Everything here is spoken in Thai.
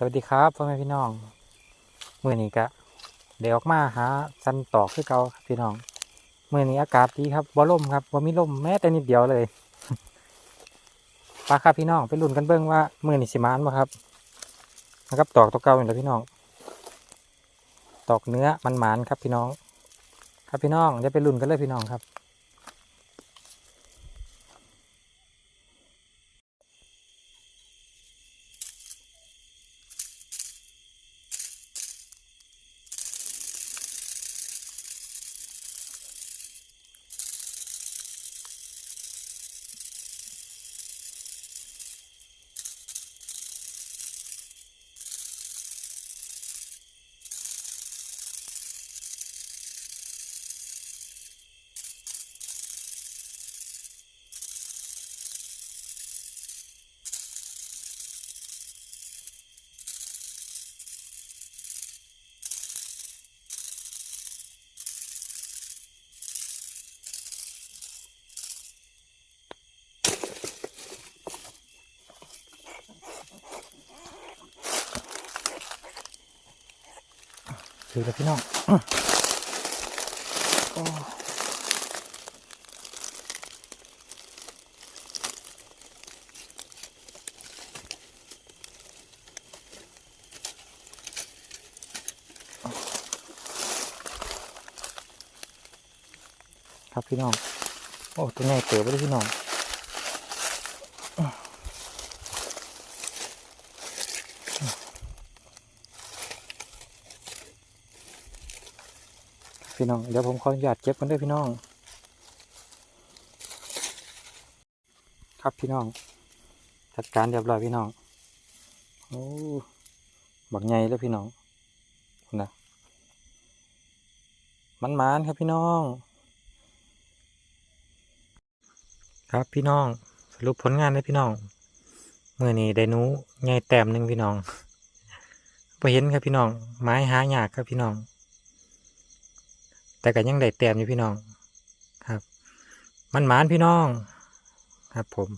สวัสดีครับพ่อแม่พี่น้องมื่อนี้กะเดี๋ยวออกมาหาสันตอกคือเก่าครับพี่น้องมื่อนี้อากาศดีครับบ่ลมครับบ่มีลมแม้แต่นิดเดียวเลยปลาครับพี่น้องไปลุ้นกันเบิ้งว่ามื่อนี้สิมานบ่ครับนะครับตอกตัวเก่าอยู่แล้วพี่น้อง ตอกเนื้อมันหมานครับพี่น้อง ครับพี่น้องเดี๋ยวไปลุ้นกันเลยพี่น้องครับ ถือเลยพี่น้องครับพี่น้อง โอ้ ตัวใหญ่เกิดไปเลยพี่น้อง พี่น้อง เดี๋ยวผมขออนุญาตเก็บกันด้วยพี่น้อง ครับพี่น้อง จัดการเรียบร้อยพี่น้อง โอ้บักใหญ่แล้วพี่น้องนะมันมานครับพี่น้อง ครับพี่น้อง สรุปผลงานเลยพี่น้องเมื่อนี้ได้นูใหญ่แต้มหนึ่งพี่น้องพอเห็นครับพี่น้อง ไม้หายากครับพี่น้อง แต่ก็ยังได้แต้มอยู่พี่น้องครับ มันหมานพี่น้อง ครับผม